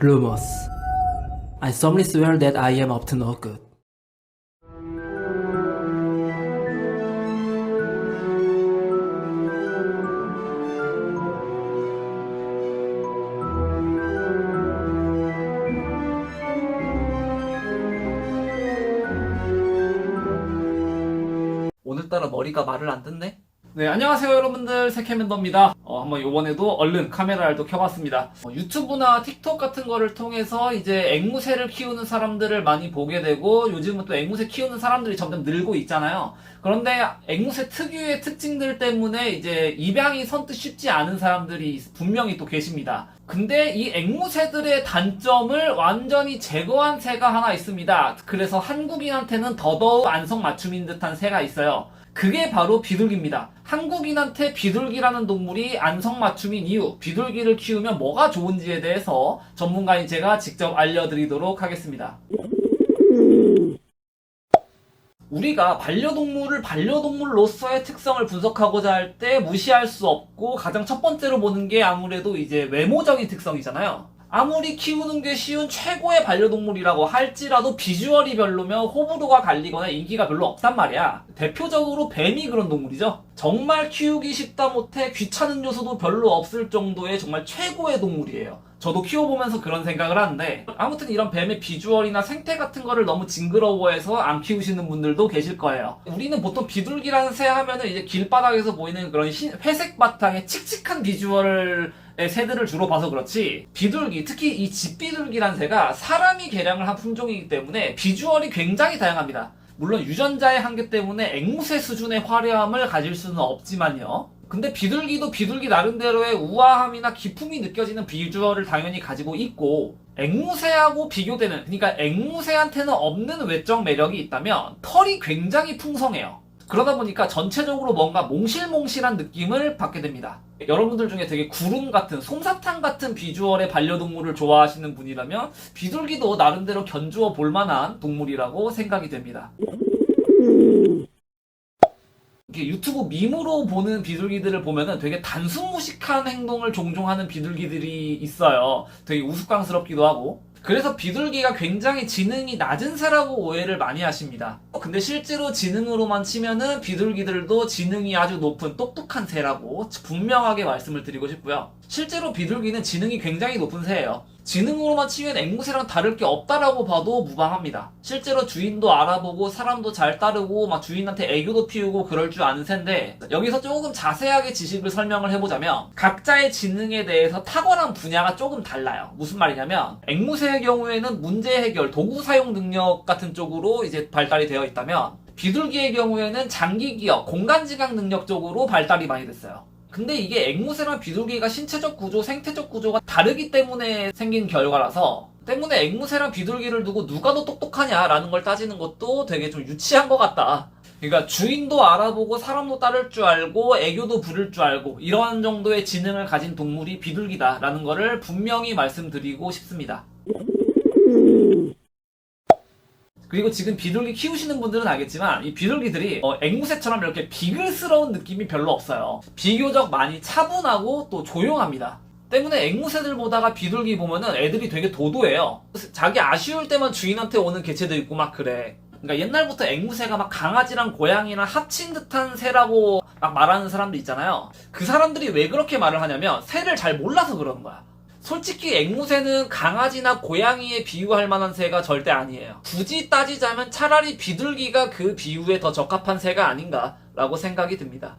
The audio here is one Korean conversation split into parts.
Rumors. I solemnly swear that I am up to no good. 오늘따라 머리가 말을 안 듣네? 네, 안녕하세요 여러분들 세케맨더입니다. 어, 한번 요번에도 얼른 카메라를 또 켜봤습니다. 어, 유튜브나 틱톡 같은 거를 통해서 이제 앵무새를 키우는 사람들을 많이 보게 되고 요즘은 또 앵무새 키우는 사람들이 점점 늘고 있잖아요. 그런데 앵무새 특유의 특징들 때문에 이제 입양이 선뜻 쉽지 않은 사람들이 분명히 또 계십니다. 근데 이 앵무새들의 단점을 완전히 제거한 새가 하나 있습니다. 그래서 한국인한테는 더더욱 안성맞춤인 듯한 새가 있어요. 그게 바로 비둘기입니다. 한국인한테 비둘기라는 동물이 안성맞춤인 이유, 비둘기를 키우면 뭐가 좋은지에 대해서 전문가인 제가 직접 알려드리도록 하겠습니다. 우리가 반려동물을 반려동물로서의 특성을 분석하고자 할 때 무시할 수 없고 가장 첫 번째로 보는 게 아무래도 이제 외모적인 특성이잖아요. 아무리 키우는 게 쉬운 최고의 반려동물이라고 할지라도 비주얼이 별로면 호불호가 갈리거나 인기가 별로 없단 말이야. 대표적으로 뱀이 그런 동물이죠. 정말 키우기 쉽다 못해 귀찮은 요소도 별로 없을 정도의 정말 최고의 동물이에요. 저도 키워보면서 그런 생각을 하는데 아무튼 이런 뱀의 비주얼이나 생태 같은 거를 너무 징그러워해서 안 키우시는 분들도 계실 거예요. 우리는 보통 비둘기라는 새 하면은 이제 길바닥에서 보이는 그런 흰, 회색 바탕에 칙칙한 비주얼을 의 새들을 주로 봐서 그렇지 비둘기 특히 이 집비둘기란 새가 사람이 개량을 한 품종이기 때문에 비주얼이 굉장히 다양합니다. 물론 유전자의 한계 때문에 앵무새 수준의 화려함을 가질 수는 없지만요. 근데 비둘기도 비둘기 나름대로의 우아함이나 기품이 느껴지는 비주얼을 당연히 가지고 있고 앵무새하고 비교되는 그러니까 앵무새한테는 없는 외적 매력이 있다면 털이 굉장히 풍성해요. 그러다 보니까 전체적으로 뭔가 몽실몽실한 느낌을 받게 됩니다. 여러분들 중에 되게 구름 같은 솜사탕 같은 비주얼의 반려동물을 좋아하시는 분이라면 비둘기도 나름대로 견주어 볼 만한 동물이라고 생각이 됩니다. 유튜브 밈으로 보는 비둘기들을 보면은 되게 단순 무식한 행동을 종종 하는 비둘기들이 있어요. 되게 우스꽝스럽기도 하고. 그래서 비둘기가 굉장히 지능이 낮은 새라고 오해를 많이 하십니다. 근데 실제로 지능으로만 치면은 비둘기들도 지능이 아주 높은 똑똑한 새라고 분명하게 말씀을 드리고 싶고요. 실제로 비둘기는 지능이 굉장히 높은 새예요. 지능으로만 치면 앵무새랑 다를 게 없다라고 봐도 무방합니다. 실제로 주인도 알아보고 사람도 잘 따르고 막 주인한테 애교도 피우고 그럴 줄 아는 새인데 여기서 조금 자세하게 지식을 설명을 해보자면 각자의 지능에 대해서 탁월한 분야가 조금 달라요. 무슨 말이냐면 앵무새의 경우에는 문제 해결, 도구 사용 능력 같은 쪽으로 이제 발달이 되어 있다면 비둘기의 경우에는 장기 기억, 공간 지각 능력 쪽으로 발달이 많이 됐어요. 근데 이게 앵무새랑 비둘기가 신체적 구조, 생태적 구조가 다르기 때문에 생긴 결과라서 때문에 앵무새랑 비둘기를 두고 누가 더 똑똑하냐라는 걸 따지는 것도 되게 좀 유치한 것 같다. 그러니까 주인도 알아보고 사람도 따를 줄 알고 애교도 부릴 줄 알고 이런 정도의 지능을 가진 동물이 비둘기다라는 거를 분명히 말씀드리고 싶습니다. 그리고 지금 비둘기 키우시는 분들은 알겠지만 이 비둘기들이 어, 앵무새처럼 이렇게 비글스러운 느낌이 별로 없어요. 비교적 많이 차분하고 또 조용합니다. 때문에 앵무새들 보다가 비둘기 보면은 애들이 되게 도도해요. 자기 아쉬울 때만 주인한테 오는 개체도 있고 막 그래. 그러니까 옛날부터 앵무새가 막 강아지랑 고양이랑 합친 듯한 새라고 막 말하는 사람들 있잖아요. 그 사람들이 왜 그렇게 말을 하냐면 새를 잘 몰라서 그러는 거야. 솔직히 앵무새는 강아지나 고양이에 비유할 만한 새가 절대 아니에요. 굳이 따지자면 차라리 비둘기가 그 비유에 더 적합한 새가 아닌가라고 생각이 듭니다.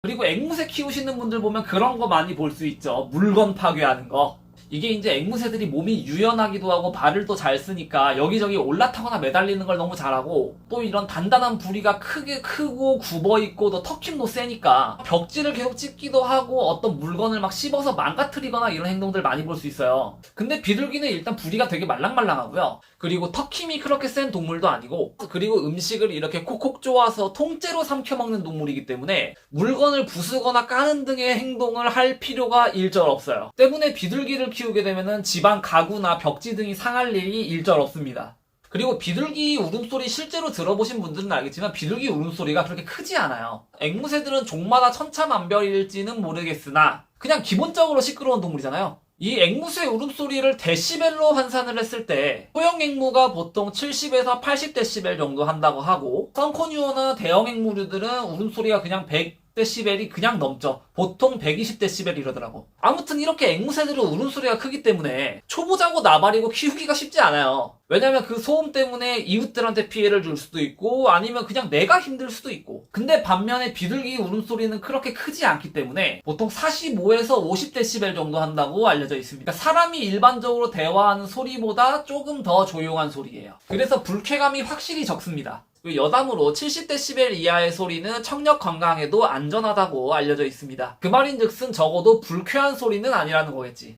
그리고 앵무새 키우시는 분들 보면 그런 거 많이 볼 수 있죠. 물건 파괴하는 거. 이게 이제 앵무새들이 몸이 유연하기도 하고 발을 또 잘 쓰니까 여기저기 올라타거나 매달리는 걸 너무 잘하고 또 이런 단단한 부리가 크게 크고 굽어 있고 또 턱힘도 세니까 벽지를 계속 찍기도 하고 어떤 물건을 막 씹어서 망가뜨리거나 이런 행동들 많이 볼 수 있어요. 근데 비둘기는 일단 부리가 되게 말랑말랑하고요. 그리고 턱힘이 그렇게 센 동물도 아니고 그리고 음식을 이렇게 콕콕 쪼아서 통째로 삼켜 먹는 동물이기 때문에 물건을 부수거나 까는 등의 행동을 할 필요가 일절 없어요. 때문에 비둘기를 키우 게 되면은 집안 가구나 벽지 등이 상할 일이 일절 없습니다. 그리고 비둘기 울음소리 실제로 들어보신 분들은 알겠지만 비둘기 울음소리가 그렇게 크지 않아요. 앵무새들은 종마다 천차만별일지는 모르겠으나 그냥 기본적으로 시끄러운 동물이잖아요. 이 앵무새 울음소리를 데시벨로 환산을 했을 때 소형 앵무가 보통 70에서 80데시벨 정도 한다고 하고 썬코뉴어나 대형 앵무류들은 울음소리가 그냥 100 데시벨이 그냥 넘죠. 보통 120데시벨 이러더라고. 아무튼 이렇게 앵무새들은 울음소리가 크기 때문에 초보자고 나발이고 키우기가 쉽지 않아요. 왜냐면 그 소음 때문에 이웃들한테 피해를 줄 수도 있고 아니면 그냥 내가 힘들 수도 있고. 근데 반면에 비둘기 울음소리는 그렇게 크지 않기 때문에 보통 45에서 50데시벨 정도 한다고 알려져 있습니다. 사람이 일반적으로 대화하는 소리보다 조금 더 조용한 소리예요. 그래서 불쾌감이 확실히 적습니다. 그리고 여담으로 70데시벨 이하의 소리는 청력 건강에도 안전하다고 알려져 있습니다. 그 말인즉슨 적어도 불쾌한 소리는 아니라는 거겠지.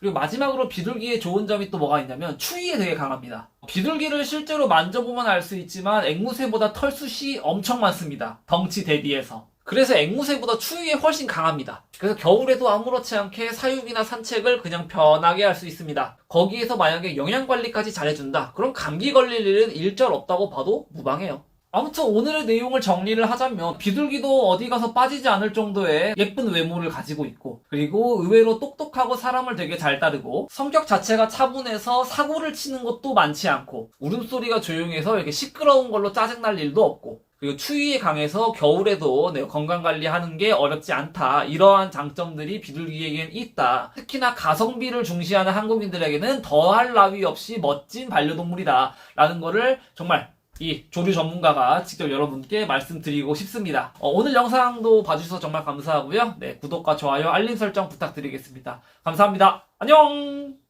그리고 마지막으로 비둘기의 좋은 점이 또 뭐가 있냐면 추위에 되게 강합니다. 비둘기를 실제로 만져보면 알 수 있지만 앵무새보다 털숱이 엄청 많습니다. 덩치 대비해서. 그래서 앵무새보다 추위에 훨씬 강합니다. 그래서 겨울에도 아무렇지 않게 사육이나 산책을 그냥 편하게 할 수 있습니다. 거기에서 만약에 영양관리까지 잘해준다. 그럼 감기 걸릴 일은 일절 없다고 봐도 무방해요. 아무튼 오늘의 내용을 정리를 하자면 비둘기도 어디 가서 빠지지 않을 정도의 예쁜 외모를 가지고 있고 그리고 의외로 똑똑하고 사람을 되게 잘 따르고 성격 자체가 차분해서 사고를 치는 것도 많지 않고 울음소리가 조용해서 이렇게 시끄러운 걸로 짜증날 일도 없고 그리고 추위에 강해서 겨울에도 내 건강 관리하는 게 어렵지 않다. 이러한 장점들이 비둘기에겐 있다. 특히나 가성비를 중시하는 한국인들에게는 더할 나위 없이 멋진 반려동물이다. 라는 거를 정말 이 조류 전문가가 직접 여러분께 말씀드리고 싶습니다. 어, 오늘 영상도 봐주셔서 정말 감사하고요. 네, 구독과 좋아요, 알림 설정 부탁드리겠습니다. 감사합니다. 안녕!